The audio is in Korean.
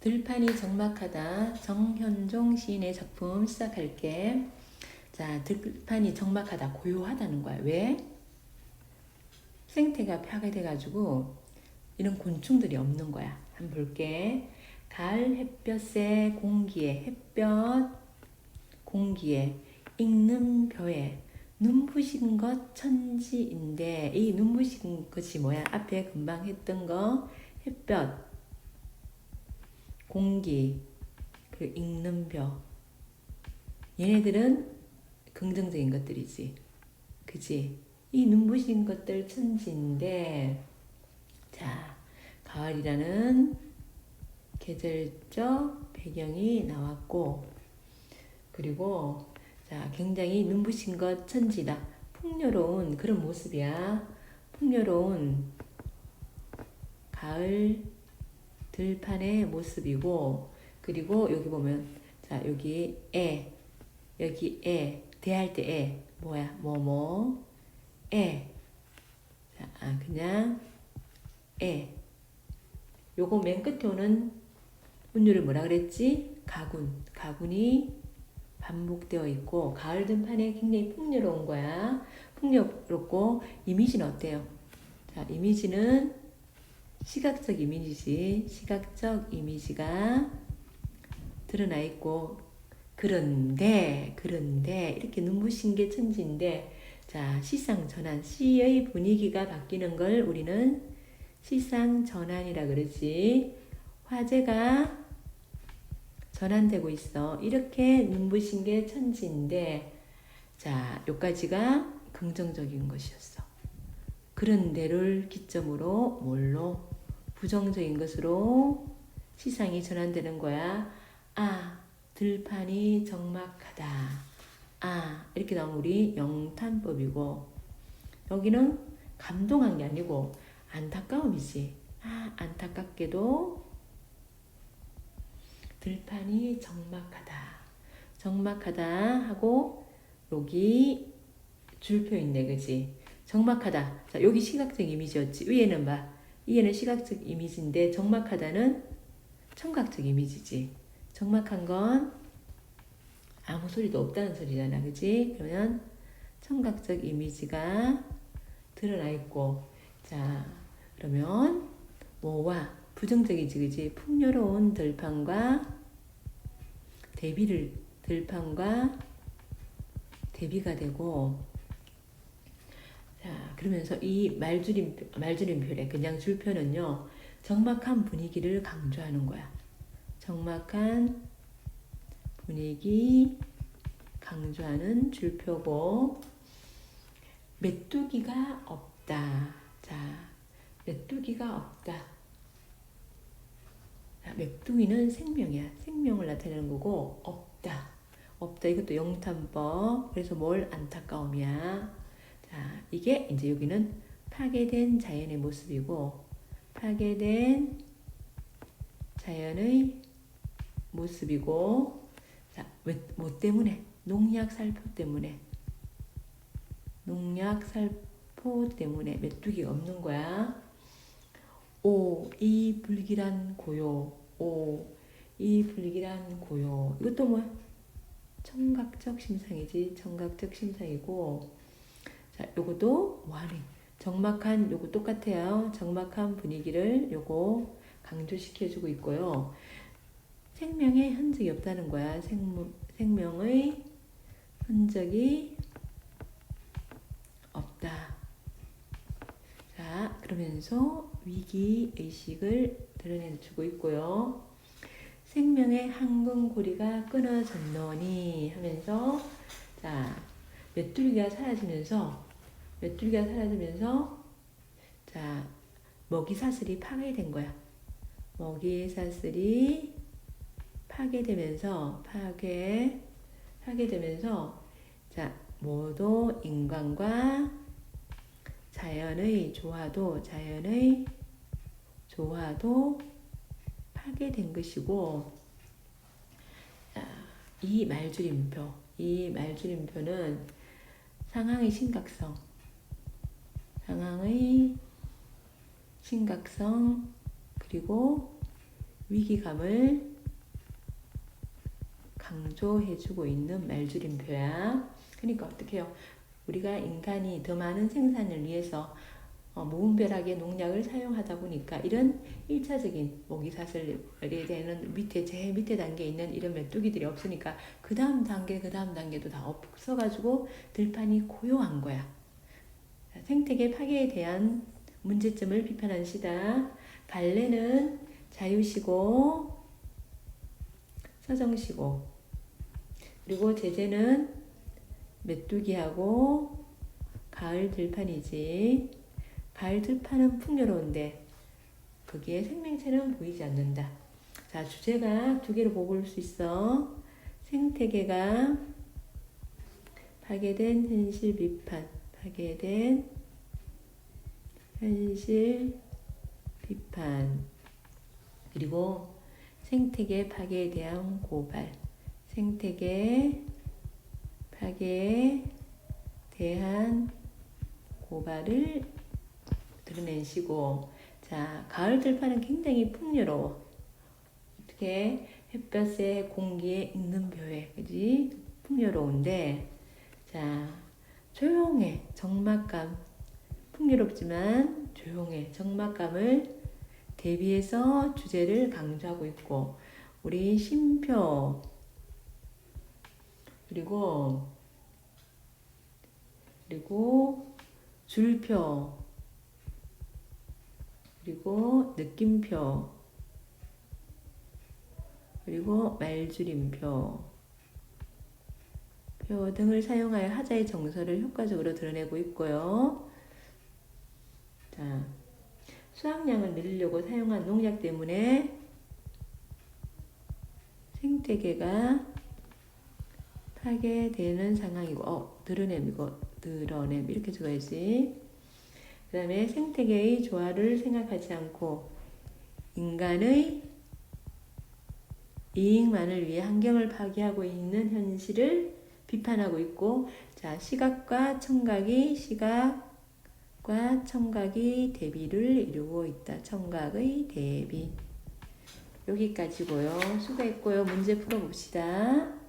들판이 적막하다. 정현종 시인의 작품 시작할게. 자, 들판이 적막하다. 고요하다는 거야. 왜? 생태가 파괴돼가지고 이런 곤충들이 없는 거야. 한번 볼게. 가을 햇볕에 공기에 햇볕 공기에 익는 벼에 눈부신 것 천지인데 이 눈부신 것이 뭐야? 앞에 금방 했던 거 햇볕 공기 그리고 익는 벼 얘네들은 긍정적인 것들이지. 그지? 이 눈부신 것들 천지인데 자 가을이라는 계절적 배경이 나왔고 그리고 자 굉장히 눈부신 것 천지다. 풍요로운 그런 모습이야. 풍요로운 가을 들판의 모습이고 그리고 여기 보면 자 여기 에 여기 에 대할 때 에 뭐야 뭐뭐 에 자, 아, 그냥 에 요거 맨 끝에 오는 운율을 뭐라 그랬지? 가군. 가군이 반복되어 있고 가을 등판에 굉장히 풍요로운 거야. 풍요롭고 이미지는 어때요? 자, 이미지는 시각적 이미지지. 시각적 이미지가 드러나 있고 그런데 그런데 이렇게 눈부신 게 천지인데 자, 시상 전환 시의 분위기가 바뀌는 걸 우리는 시상 전환이라 그러지. 화제가 전환되고 있어. 이렇게 눈부신 게 천지인데, 자, 요까지가 긍정적인 것이었어. 그런 데를 기점으로 뭘로 부정적인 것으로 시상이 전환되는 거야. 아, 들판이 적막하다. 아, 이렇게 나오면 우리 영탄법이고, 여기는 감동한 게 아니고 안타까움이지. 아, 안타깝게도 들판이 적막하다. 적막하다 하고 여기 줄표 있네, 그지? 적막하다. 자, 여기 시각적 이미지였지. 위에는 봐. 위에는 시각적 이미지인데 적막하다는 청각적 이미지지. 적막한 건 아무 소리도 없다는 소리잖아, 그지? 그러면 청각적 이미지가 드러나 있고, 자, 그러면 뭐와 부정적이지, 그지? 풍요로운 들판과 대비를, 들판과 대비가 되고, 자, 그러면서 이 말줄임, 말줄임표래. 그냥 줄표는요, 적막한 분위기를 강조하는 거야. 적막한 분위기 강조하는 줄표고, 메뚜기가 없다. 자, 메뚜기가 없다. 자, 메뚜기는 생명이야. 생명을 나타내는 거고 없다. 없다. 이것도 영탄법. 그래서 뭘 안타까움이야. 자, 이게 이제 여기는 파괴된 자연의 모습이고 파괴된 자연의 모습이고 자, 왜, 뭐 때문에? 농약 살포 때문에 농약 살포 때문에 메뚜기가 없는 거야. 오, 이 불길한 고요. 오, 이 불길한 고요. 이것도 뭐야? 청각적 심상이지. 청각적 심상이고. 자, 요것도 와리. 적막한, 요거 똑같아요. 적막한 분위기를 요거 강조시켜주고 있고요. 생명의 흔적이 없다는 거야. 생, 생명의 흔적이 없다. 자, 그러면서 위기 의식을 드러내주고 있고요. 생명의 항근고리가 끊어졌노니 하면서 자 메뚜기가 사라지면서 메뚜기가 사라지면서 자 먹이 사슬이 파괴된 거야. 먹이 사슬이 파괴되면서 파괴 파괴되면서 자 모두 인간과 자연의 조화도 자연의 조화도 파괴된 것이고 자, 이 말줄임표 이 말줄임표는 상황의 심각성 상황의 심각성 그리고 위기감을 강조해주고 있는 말줄임표야. 그러니까 어떻게 해요? 우리가 인간이 더 많은 생산을 위해서 어, 무분별하게 농약을 사용하다 보니까 이런 1차적인 모기사슬에 대한 밑에 제일 밑에 단계에 있는 이런 메뚜기들이 없으니까 그 다음 단계 그 다음 단계도 다 없어가지고 들판이 고요한 거야. 자, 생태계 파괴에 대한 문제점을 비판한 시다. 발레는 자유시고 서정시고 그리고 제재는 메뚜기하고 가을 들판이지. 가을 들판은 풍요로운데 거기에 생명체는 보이지 않는다. 자, 주제가 두 개로 뽑을 수 있어. 생태계가 파괴된 현실 비판, 파괴된 현실 비판, 그리고 생태계 파괴에 대한 고발, 생태계 파괴에 대한 고발을 드러낸 시고, 자, 가을 들판은 굉장히 풍요로워. 어떻게 햇볕에 공기에 있는 벼에, 그지? 풍요로운데, 자, 조용해. 적막감. 풍요롭지만 조용해. 적막감을 대비해서 주제를 강조하고 있고, 우리 심표, 그리고, 그리고 줄표, 그리고 느낌표, 그리고 말줄임표, 표 등을 사용하여 하자의 정서를 효과적으로 드러내고 있고요. 자, 수확량을 늘리려고 사용한 농약 때문에 생태계가 파괴되는 상황이고, 어, 이거, 드러냄, 이렇게 적어야지. 그 다음에 생태계의 조화를 생각하지 않고, 인간의 이익만을 위해 환경을 파괴하고 있는 현실을 비판하고 있고, 자, 시각과 청각이, 시각과 청각이 대비를 이루고 있다. 청각의 대비. 여기까지고요. 수고했고요. 문제 풀어봅시다.